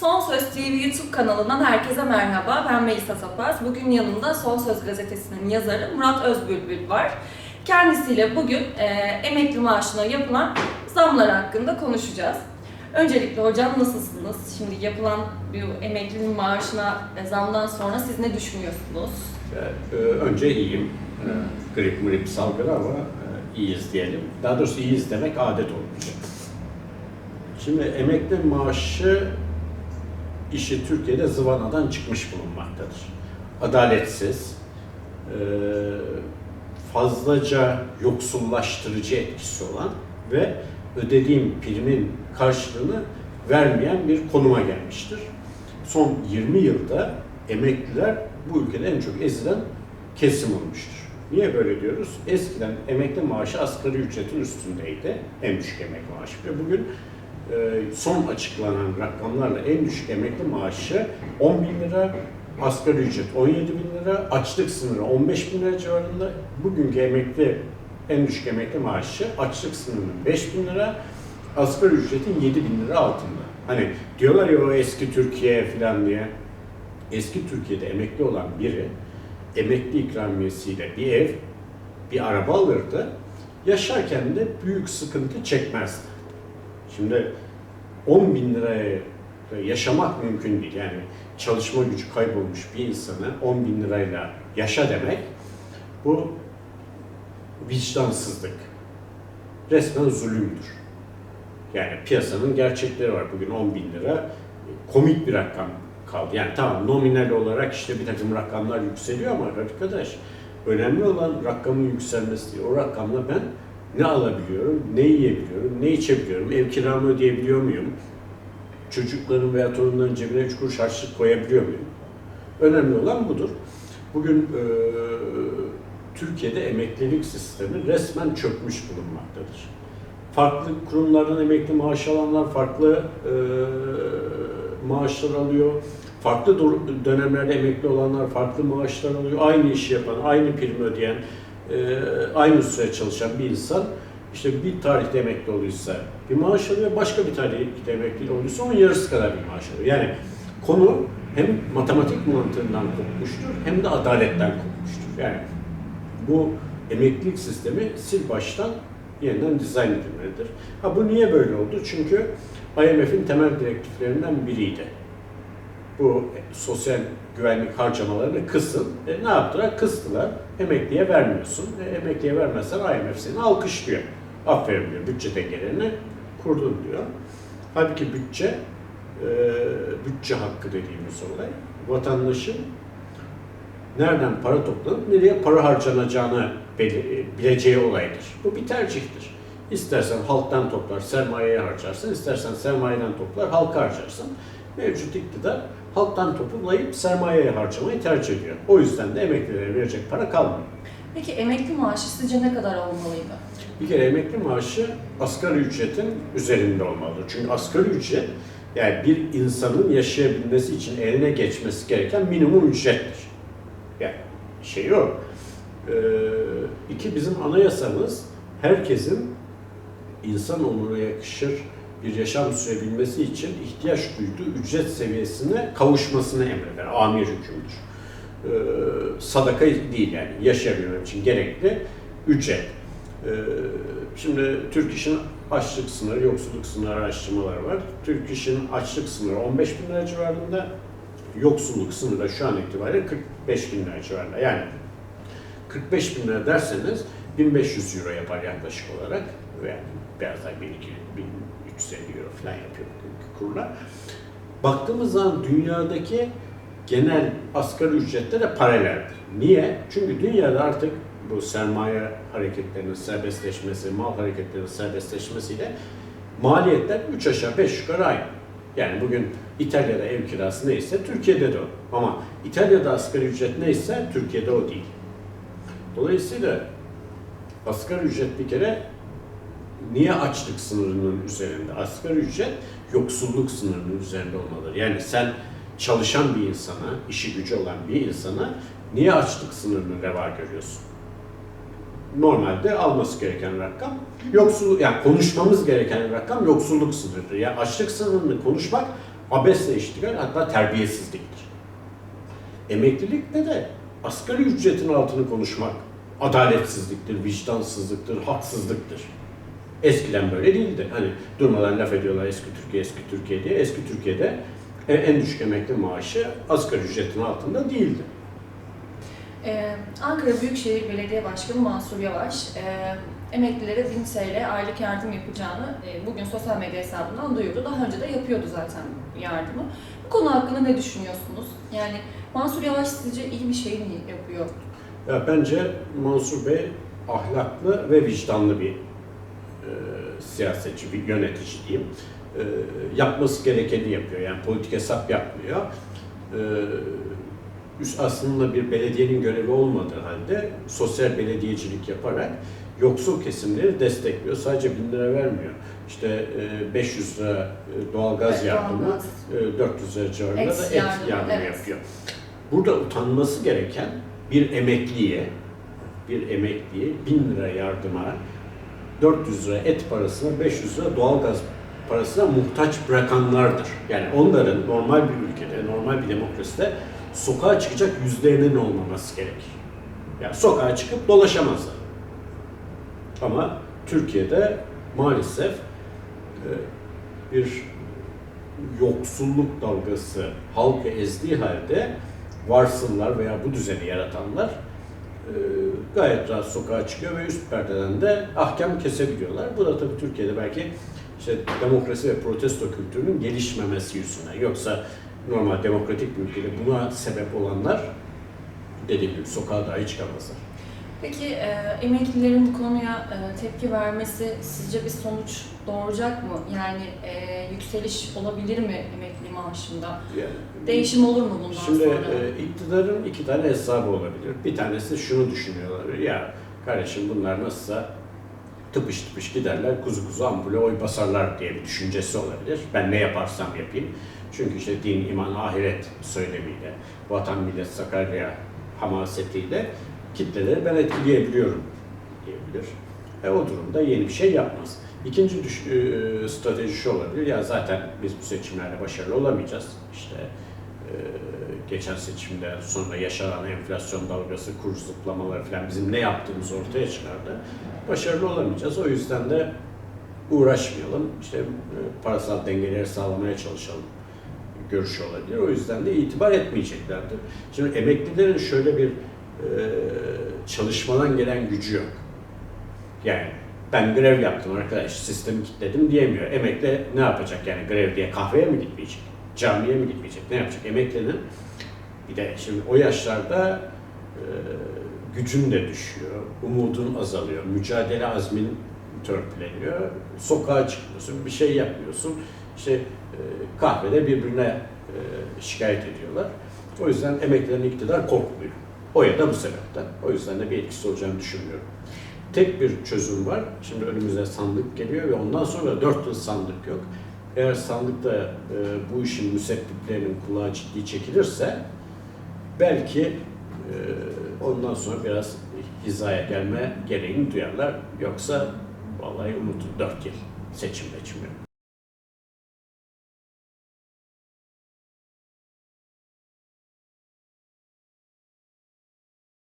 Son Söz TV YouTube kanalından herkese merhaba. Ben Melisa Topaz. Bugün yanımda Son Söz gazetesinin yazarı Murat Özbülbül var. Kendisiyle bugün e, emekli maaşına yapılan zamlar hakkında konuşacağız. Öncelikle hocam nasılsınız? Şimdi yapılan bu emeklinin maaşına e, zamdan sonra siz ne düşünüyorsunuz? Ee, önce iyiyim. Ee, grip mrip salgını ama e, iyiyiz diyelim. Daha doğrusu iyiyiz demek adet olmuş. Şimdi emekli maaşı işi Türkiye'de zıvanadan çıkmış bulunmaktadır. Adaletsiz, e, fazlaca yoksullaştırıcı etkisi olan ve ödediğim primin karşılığını vermeyen bir konuma gelmiştir. Son 20 yılda emekliler bu ülkede en çok ezilen kesim olmuştur. Niye böyle diyoruz? Eskiden emekli maaşı asgari ücretin üstündeydi. En düşük emekli maaşı. Ve bugün son açıklanan rakamlarla en düşük emekli maaşı 10 bin lira, asgari ücret 17 bin lira, açlık sınırı 15 bin lira civarında. Bugünkü emekli en düşük emekli maaşı açlık sınırının 5 bin lira, asgari ücretin 7 bin lira altında. Hani diyorlar ya o eski Türkiye falan diye. Eski Türkiye'de emekli olan biri emekli ikramiyesiyle bir ev, bir araba alırdı. Yaşarken de büyük sıkıntı çekmezdi. Şimdi 10 bin liraya yaşamak mümkün değil. Yani çalışma gücü kaybolmuş bir insanı 10 bin lirayla yaşa demek bu vicdansızlık. Resmen zulümdür. Yani piyasanın gerçekleri var. Bugün 10 bin lira komik bir rakam kaldı. Yani tamam nominal olarak işte bir takım rakamlar yükseliyor ama arkadaş önemli olan rakamın yükselmesi değil. O rakamla ben ne alabiliyorum, ne yiyebiliyorum, ne içebiliyorum, ev kiramı ödeyebiliyor muyum? Çocukların veya torunların cebine üç kuruş harçlık koyabiliyor muyum? Önemli olan budur. Bugün e, Türkiye'de emeklilik sistemi resmen çökmüş bulunmaktadır. Farklı kurumlardan emekli maaş alanlar farklı e, maaşlar alıyor. Farklı dönemlerde emekli olanlar farklı maaşlar alıyor. Aynı işi yapan, aynı prim ödeyen, aynı süre çalışan bir insan işte bir tarihte emekli olduysa bir maaş alıyor, başka bir tarihte emekli olduysa onun yarısı kadar bir maaş alıyor. Yani konu hem matematik mantığından kopmuştur hem de adaletten kopmuştur. Yani bu emeklilik sistemi sil baştan yeniden dizayn edilmelidir. Ha bu niye böyle oldu? Çünkü IMF'in temel direktiflerinden biriydi. Bu sosyal güvenlik harcamalarını kısın. E, ne yaptılar? Kıstılar. Emekliye vermiyorsun. E, emekliye vermezsen IMF seni alkışlıyor. Aferin diyor. Bütçe dengelerini kurdun diyor. Halbuki bütçe, e, bütçe hakkı dediğimiz olay vatandaşın nereden para toplanıp nereye para harcanacağını beli- bileceği olaydır. Bu bir tercihtir. İstersen halktan toplar, sermayeye harcarsın, istersen sermayeden toplar, halka harcarsın. Mevcut iktidar halktan toplayıp sermayeye harcamayı tercih ediyor. O yüzden de emeklilere verecek para kalmıyor. Peki emekli maaşı sizce ne kadar olmalıydı? Bir kere emekli maaşı asgari ücretin üzerinde olmalıdır. Çünkü asgari ücret yani bir insanın yaşayabilmesi için eline geçmesi gereken minimum ücrettir. Yani şey yok. Ee, iki bizim anayasamız herkesin insan onuruna yakışır bir yaşam sürebilmesi için ihtiyaç duyduğu ücret seviyesine kavuşmasını emreder. Amir hükümdür. Ee, sadaka değil yani yaşayabilmem için gerekli ücret. Ee, şimdi Türk İş'in açlık sınırı, yoksulluk sınırı araştırmaları var. Türk İş'in açlık sınırı 15 bin lira civarında, yoksulluk sınırı da şu an itibariyle 45 bin lira civarında. Yani 45 bin lira derseniz 1500 euro yapar yaklaşık olarak. Yani biraz daha 1200, 1350 euro falan yapıyor kurlar. Baktığımız zaman dünyadaki genel asgari ücretlere paraleldir. Niye? Çünkü dünyada artık bu sermaye hareketlerinin serbestleşmesi, mal hareketlerinin serbestleşmesiyle maliyetler 3 aşağı 5 yukarı aynı. Yani bugün İtalya'da ev kirası neyse Türkiye'de de o. Ama İtalya'da asgari ücret neyse Türkiye'de o değil. Dolayısıyla asgari ücret bir kere niye açlık sınırının üzerinde? Asgari ücret yoksulluk sınırının üzerinde olmalıdır. Yani sen çalışan bir insana, işi gücü olan bir insana niye açlık sınırını reva görüyorsun? Normalde alması gereken rakam yoksulluk, yani konuşmamız gereken rakam yoksulluk sınırıdır. Yani açlık sınırını konuşmak Abesle iştigal hatta terbiyesizliktir. Emeklilikte de asgari ücretin altını konuşmak adaletsizliktir, vicdansızlıktır, haksızlıktır. Eskiden böyle değildi. Hani durmadan laf ediyorlar eski Türkiye, eski Türkiye diye. Eski Türkiye'de e, en düşük emekli maaşı asgari ücretin altında değildi. Ee, Ankara Büyükşehir Belediye Başkanı Mansur Yavaş, e, emeklilere 1000 TL aylık yardım yapacağını e, bugün sosyal medya hesabından duyurdu. Daha önce de yapıyordu zaten yardımı. Bu konu hakkında ne düşünüyorsunuz? Yani Mansur Yavaş sizce iyi bir şey mi yapıyor? Ya bence Mansur Bey ahlaklı ve vicdanlı bir e, siyasetçi, bir yönetici diyeyim. E, yapması gerekeni yapıyor. Yani politik hesap yapmıyor. E, üst aslında bir belediyenin görevi olmadığı halde sosyal belediyecilik yaparak yoksul kesimleri destekliyor. Sadece bin lira vermiyor. İşte e, 500 lira e, doğalgaz yardımı, doğalgaz. e, 400 lira civarında da et yardımı evet. yapıyor. Burada utanması gereken bir emekliye, bir emekliye 1000 lira yardıma, 400 lira et parasına, 500 lira doğalgaz parasına muhtaç bırakanlardır. Yani onların normal bir ülkede, normal bir demokraside sokağa çıkacak yüzlerinin olmaması gerekir. Yani sokağa çıkıp dolaşamazlar. Ama Türkiye'de maalesef e, bir yoksulluk dalgası halkı ezdiği halde varsınlar veya bu düzeni yaratanlar e, gayet rahat sokağa çıkıyor ve üst perdeden de ahkam kesebiliyorlar. Bu da tabii Türkiye'de belki işte demokrasi ve protesto kültürünün gelişmemesi yüzünden. Yoksa normal demokratik bir ülkede buna sebep olanlar dediğim gibi sokağa dahi çıkamazlar. Peki e, emeklilerin bu konuya e, tepki vermesi sizce bir sonuç doğuracak mı? Yani e, yükseliş olabilir mi emekli maaşında? Yani, Değişim olur mu bundan Şimdi sonra? e, iktidarın iki tane hesabı olabilir. Bir tanesi şunu düşünüyorlar. Ya kardeşim bunlar nasılsa tıpış tıpış giderler, kuzu kuzu ampule oy basarlar diye bir düşüncesi olabilir. Ben ne yaparsam yapayım. Çünkü işte din, iman, ahiret söylemiyle, vatan, millet, Sakarya hamasetiyle kitleleri ben etkileyebiliyorum diyebilir. E o durumda yeni bir şey yapmaz. İkinci düş, e, strateji şu olabilir. Ya zaten biz bu seçimlerde başarılı olamayacağız. İşte e, geçen seçimden sonra yaşanan enflasyon dalgası, kur zıplamaları falan bizim ne yaptığımız ortaya çıkardı. Başarılı olamayacağız. O yüzden de uğraşmayalım. İşte e, parasal dengeleri sağlamaya çalışalım görüşü olabilir. O yüzden de itibar etmeyeceklerdir. Şimdi emeklilerin şöyle bir e, çalışmadan gelen gücü yok. Yani ben grev yaptım arkadaş, sistemi kilitledim diyemiyor. Emekli ne yapacak yani grev diye kahveye mi gitmeyecek? Camiye mi gitmeyecek? Ne yapacak? Emeklinin bir de şimdi o yaşlarda e, gücün de düşüyor, umudun azalıyor, mücadele azmin törpüleniyor. Sokağa çıkmıyorsun, bir şey yapmıyorsun. İşte e, kahvede birbirine e, şikayet ediyorlar. O yüzden emeklilerin iktidar korkmuyor. O ya da bu sebepten. O yüzden de bir etkisi olacağını düşünmüyorum. Tek bir çözüm var. Şimdi önümüze sandık geliyor ve ondan sonra dört yıl sandık yok. Eğer sandıkta e, bu işin müsebbiplerinin kulağı ciddi çekilirse belki e, ondan sonra biraz hizaya gelme gereğini duyarlar. Yoksa vallahi unutun dört yıl seçim seçim.